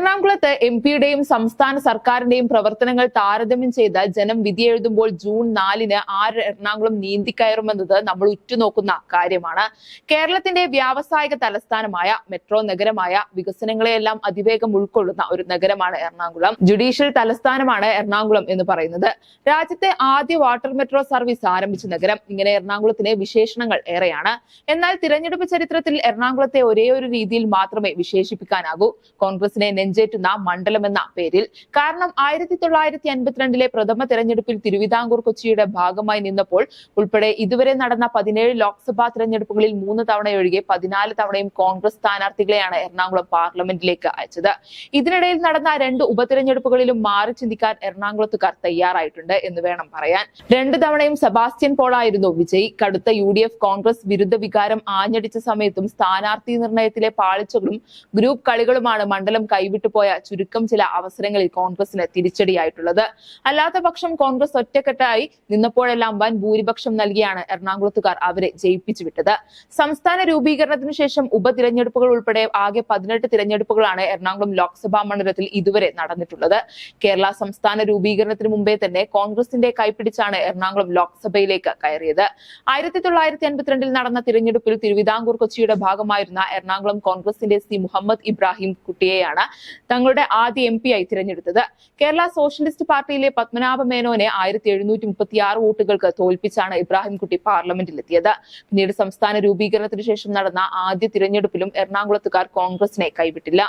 എറണാകുളത്ത് എം പിയുടെയും സംസ്ഥാന സർക്കാരിന്റെയും പ്രവർത്തനങ്ങൾ താരതമ്യം ചെയ്ത് ജനം വിധിയെഴുതുമ്പോൾ ജൂൺ നാലിന് ആര് എറണാകുളം നീന്തിക്കയറുമെന്നത് നമ്മൾ ഉറ്റുനോക്കുന്ന കാര്യമാണ്. കേരളത്തിന്റെ വ്യാവസായിക തലസ്ഥാനമായ മെട്രോ നഗരമായ വികസനങ്ങളെയെല്ലാം അതിവേഗം ഉൾക്കൊള്ളുന്ന ഒരു നഗരമാണ് എറണാകുളം. ജുഡീഷ്യൽ തലസ്ഥാനമാണ് എറണാകുളം എന്ന് പറയുന്നത്. രാജ്യത്തെ ആദ്യ വാട്ടർ മെട്രോ സർവീസ് ആരംഭിച്ച നഗരം ഇങ്ങനെ എറണാകുളത്തിന് വിശേഷണങ്ങൾ ഏറെയാണ്. എന്നാൽ തിരഞ്ഞെടുപ്പ് ചരിത്രത്തിൽ എറണാകുളത്തെ ഒരേ ഒരു രീതിയിൽ മാത്രമേ വിശേഷിപ്പിക്കാനാകൂ. കോൺഗ്രസിനെ നെഞ്ചേറ്റുന്ന മണ്ഡലം എന്ന പേരിൽ. കാരണം ആയിരത്തി തൊള്ളായിരത്തി അൻപത്തിരണ്ടിലെ പ്രഥമ തെരഞ്ഞെടുപ്പിൽ തിരുവിതാംകൂർ കൊച്ചിയുടെ ഭാഗമായി നിന്നപ്പോൾ ഉൾപ്പെടെ ഇതുവരെ നടന്ന പതിനേഴ് ലോക്സഭാ തെരഞ്ഞെടുപ്പുകളിൽ മൂന്ന് തവണയൊഴികെ പതിനാല് തവണയും കോൺഗ്രസ് സ്ഥാനാർത്ഥികളെയാണ് എറണാകുളം പാർലമെന്റിലേക്ക് അയച്ചത്. ഇതിനിടയിൽ നടന്ന രണ്ട് ഉപതെരഞ്ഞെടുപ്പുകളിലും മാറി ചിന്തിക്കാൻ എറണാകുളത്തുകാർ തയ്യാറായിട്ടുണ്ട് എന്ന് വേണം പറയാൻ. രണ്ട് തവണയും സെബാസ്റ്റ്യൻ പോളായിരുന്നു വിജയ്. കടുത്ത യു ഡി എഫ് കോൺഗ്രസ് വിരുദ്ധ വികാരം ആഞ്ഞടിച്ച സമയത്തും സ്ഥാനാർത്ഥി നിർണയത്തിലെ പാളിച്ചകളും ഗ്രൂപ്പ് കളികളുമാണ് മണ്ഡലം കൈവിട്ടു പോയ ചുരുക്കം ചില അവസരങ്ങളിൽ കോൺഗ്രസിന് തിരിച്ചടിയായിട്ടുള്ളത്. അല്ലാത്ത പക്ഷം കോൺഗ്രസ് ഒറ്റക്കെട്ടായി നിന്നപ്പോഴെല്ലാം വൻ ഭൂരിപക്ഷം നൽകിയാണ് എറണാകുളത്തുകാർ അവരെ ജയിപ്പിച്ചു വിട്ടത്. സംസ്ഥാന രൂപീകരണത്തിന് ശേഷം ഉപതിരഞ്ഞെടുപ്പുകൾ ഉൾപ്പെടെ ആകെ പതിനെട്ട് തിരഞ്ഞെടുപ്പുകളാണ് എറണാകുളം ലോക്സഭാ മണ്ഡലത്തിൽ ഇതുവരെ നടന്നിട്ടുള്ളത്. കേരള സംസ്ഥാന രൂപീകരണത്തിന് മുമ്പേ തന്നെ കോൺഗ്രസിന്റെ കൈപ്പിടിച്ചാണ് എറണാകുളം ലോക്സഭയിലേക്ക് കയറിയത്. ആയിരത്തി തൊള്ളായിരത്തി അൻപത്തിരണ്ടിൽ നടന്ന തിരഞ്ഞെടുപ്പിൽ തിരുവിതാംകൂർ കൊച്ചിയുടെ ഭാഗമായിരുന്ന എറണാകുളം കോൺഗ്രസിന്റെ സി മുഹമ്മദ് ഇബ്രാഹിം കുട്ടിയെയാണ് തങ്ങളുടെ ആദ്യ എം ആയി തിരഞ്ഞെടുത്തത്. കേരള സോഷ്യലിസ്റ്റ് പാർട്ടിയിലെ പത്മനാഭ മേനോനെ ആയിരത്തി എഴുന്നൂറ്റി മുപ്പത്തി ആറ് വോട്ടുകൾക്ക് തോൽപ്പിച്ചാണ് ഇബ്രാഹിംകുട്ടി പാർലമെന്റിലെത്തിയത്. പിന്നീട് സംസ്ഥാന രൂപീകരണത്തിന് ശേഷം നടന്ന ആദ്യ തിരഞ്ഞെടുപ്പിലും എറണാകുളത്തുകാർ കോൺഗ്രസിനെ കൈവിട്ടില്ല.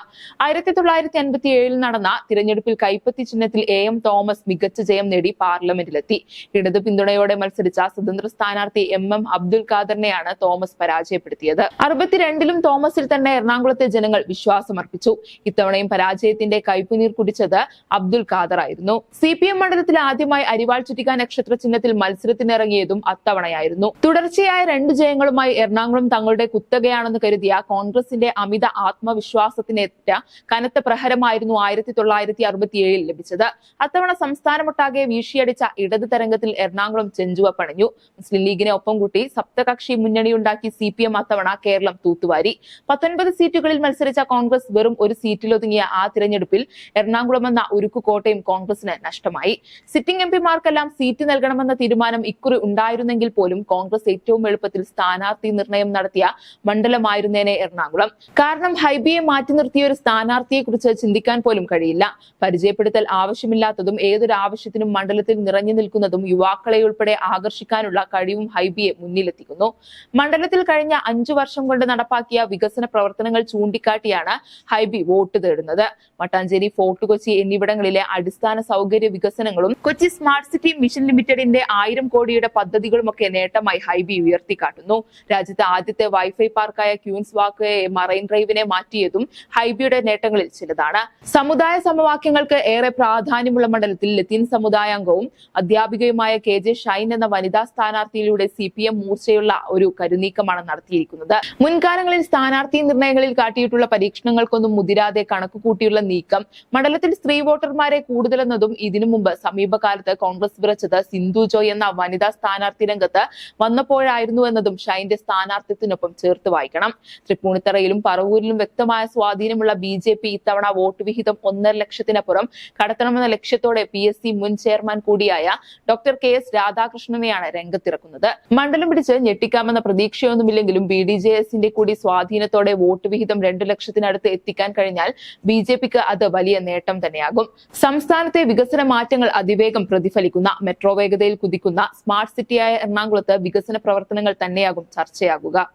ആയിരത്തി തൊള്ളായിരത്തി അൻപത്തി ഏഴിൽ നടന്ന തിരഞ്ഞെടുപ്പിൽ കൈപ്പത്തി ചിഹ്നത്തിൽ എ എം തോമസ് മികച്ച ജയം നേടി പാർലമെന്റിലെത്തി. ഇടത് പിന്തുണയോടെ മത്സരിച്ച സ്വതന്ത്ര സ്ഥാനാർത്ഥി എം എം അബ്ദുൽ ഖാദറിനെയാണ് തോമസ് പരാജയപ്പെടുത്തിയത്. അറുപത്തിരണ്ടിലും തോമസിൽ തന്നെ എറണാകുളത്തെ ജനങ്ങൾ വിശ്വാസമർപ്പിച്ചു. ഇത്തവണയും പരാജയത്തിന്റെ കൈപ്പുനീർ കുടിച്ചത് അബ്ദുൽ ഖാദർ ആയിരുന്നു. സി പി എം മണ്ഡലത്തിൽ ആദ്യമായി അരിവാൾ ചുറ്റിക നക്ഷത്ര ചിഹ്നത്തിൽ മത്സരത്തിനിറങ്ങിയതും അത്തവണയായിരുന്നു. തുടർച്ചയായ രണ്ട് ജയങ്ങളുമായി എറണാകുളം തങ്ങളുടെ കുത്തകയാണെന്ന് കരുതിയ കോൺഗ്രസിന്റെ അമിത ആത്മവിശ്വാസത്തിനേറ്റ കനത്ത പ്രഹരമായിരുന്നു ആയിരത്തി തൊള്ളായിരത്തി അറുപത്തിയേഴിൽ ലഭിച്ചത്. അത്തവണ സംസ്ഥാനമൊട്ടാകെ വീശിയടിച്ച ഇടത് തരംഗത്തിൽ എറണാകുളം ചെഞ്ചുവ പണിഞ്ഞു മുസ്ലിം ലീഗിനെ ഒപ്പം കൂട്ടി സപ്തകക്ഷി മുന്നണിയുണ്ടാക്കി സി പി എം അത്തവണ കേരളം തൂത്തുവാരി. പത്തൊൻപത് സീറ്റുകളിൽ മത്സരിച്ച കോൺഗ്രസ് വെറും ഒരു സീറ്റിലൊതുങ്ങിയ ആ തിരഞ്ഞെടുപ്പിൽ എറണാകുളം എന്ന ഉരുക്കു കോട്ടയും കോൺഗ്രസിന് നഷ്ടമായി. സിറ്റിംഗ് എം പിമാർക്കെല്ലാം സീറ്റ് നൽകണമെന്ന തീരുമാനം ഇക്കുറി ഉണ്ടായിരുന്നെങ്കിൽ പോലും കോൺഗ്രസ് ഏറ്റവും എളുപ്പത്തിൽ സ്ഥാനാർത്ഥി നിർണയം നടത്തിയ മണ്ഡലമായിരുന്നേനെ എറണാകുളം. കാരണം ഹൈബിയെ മാറ്റി നിർത്തിയ ഒരു സ്ഥാനാർത്ഥിയെ കുറിച്ച് ചിന്തിക്കാൻ പോലും കഴിയില്ല. പരിചയപ്പെടുത്തൽ ആവശ്യമില്ലാത്തതും ഏതൊരു ആവശ്യത്തിനും മണ്ഡലത്തിൽ നിറഞ്ഞു നിൽക്കുന്നതും യുവാക്കളെ ഉൾപ്പെടെ ആകർഷിക്കാനുള്ള കഴിവും ഹൈബിയെ മുന്നിലെത്തിക്കുന്നു. മണ്ഡലത്തിൽ കഴിഞ്ഞ അഞ്ചു വർഷം കൊണ്ട് നടപ്പാക്കിയ വികസന പ്രവർത്തനങ്ങൾ ചൂണ്ടിക്കാട്ടിയാണ് ഹൈബി വോട്ട് തേടുന്നത്. മട്ടാഞ്ചേരി ഫോർട്ട് കൊച്ചി എന്നിവിടങ്ങളിലെ അടിസ്ഥാന സൗകര്യ വികസനങ്ങളും കൊച്ചി സ്മാർട്ട് സിറ്റി മിഷൻ ലിമിറ്റഡിന്റെ ആയിരം കോടിയുടെ പദ്ധതികളുമൊക്കെ നേട്ടമായി ഹൈബി ഉയർത്തിക്കാട്ടുന്നു. രാജ്യത്തെ ആദ്യത്തെ വൈഫൈ പാർക്കായ ക്യൂൻസ് വാക്ക് മറൈൻ ഡ്രൈവിനെ മാറ്റിയതും ഹൈബിയുടെ നേട്ടങ്ങളിൽ ചിലതാണ്. സമുദായ സമവാക്യങ്ങൾക്ക് ഏറെ പ്രാധാന്യമുള്ള മണ്ഡലത്തിൽ ലത്തീൻ സമുദായാംഗവും അധ്യാപികയുമായ കെ ജെ ഷൈൻ എന്ന വനിതാ സ്ഥാനാർത്ഥിയിലൂടെ സി പി എം മൂർച്ചയുള്ള ഒരു കരുനീക്കമാണ് നടത്തിയിരിക്കുന്നത്. മുൻകാലങ്ങളിൽ സ്ഥാനാർത്ഥി നിർണയങ്ങളിൽ കാട്ടിയിട്ടുള്ള പരീക്ഷണങ്ങൾക്കൊന്നും മുതിരാതെ കണക്കുകൂട്ടിയുള്ള നീക്കം മണ്ഡലത്തിൽ സ്ത്രീ വോട്ടർമാരെ കൂടുതലെന്നതും ഇതിനു മുമ്പ് സമീപകാലത്ത് കോൺഗ്രസ് വിറച്ചത് സിന്ധു ജോയ് എന്ന വനിതാ സ്ഥാനാർത്ഥി രംഗത്ത് വന്നപ്പോഴായിരുന്നു എന്നതും ഷൈന്റെ സ്ഥാനാർത്ഥിത്വത്തിനൊപ്പം ചേർത്ത് വായിക്കണം. തൃപ്പൂണിത്തറയിലും പറവൂരിലും വ്യക്തമായ സ്വാധീനമുള്ള ബി ജെ പി ഇത്തവണ വോട്ട് വിഹിതം ഒന്നര ലക്ഷത്തിനപ്പുറം കടത്തണമെന്ന ലക്ഷ്യത്തോടെ പി എസ് സി മുൻ ചെയർമാൻ കൂടിയായ ഡോക്ടർ കെ എസ് രാധാകൃഷ്ണനെയാണ് രംഗത്തിറക്കുന്നത്. മണ്ഡലം പിടിച്ച് ഞെട്ടിക്കാമെന്ന പ്രതീക്ഷയൊന്നുമില്ലെങ്കിലും ബി ഡി ജെ എസിന്റെ കൂടി സ്വാധീനത്തോടെ വോട്ട് വിഹിതം രണ്ടു ലക്ഷത്തിനടുത്ത് എത്തിക്കാൻ കഴിഞ്ഞാൽ ബി ജെ പിക്ക് അത് വലിയ നേട്ടം തന്നെയാകും. സംസ്ഥാനത്തെ വികസന മാറ്റങ്ങൾ അതിവേഗം പ്രതിഫലിക്കുന്ന മെട്രോ വേഗതയിൽ കുതിക്കുന്ന സ്മാർട്ട് സിറ്റിയായ എറണാകുളത്ത് വികസന പ്രവർത്തനങ്ങൾ തന്നെയാകും ചർച്ചയാകുക.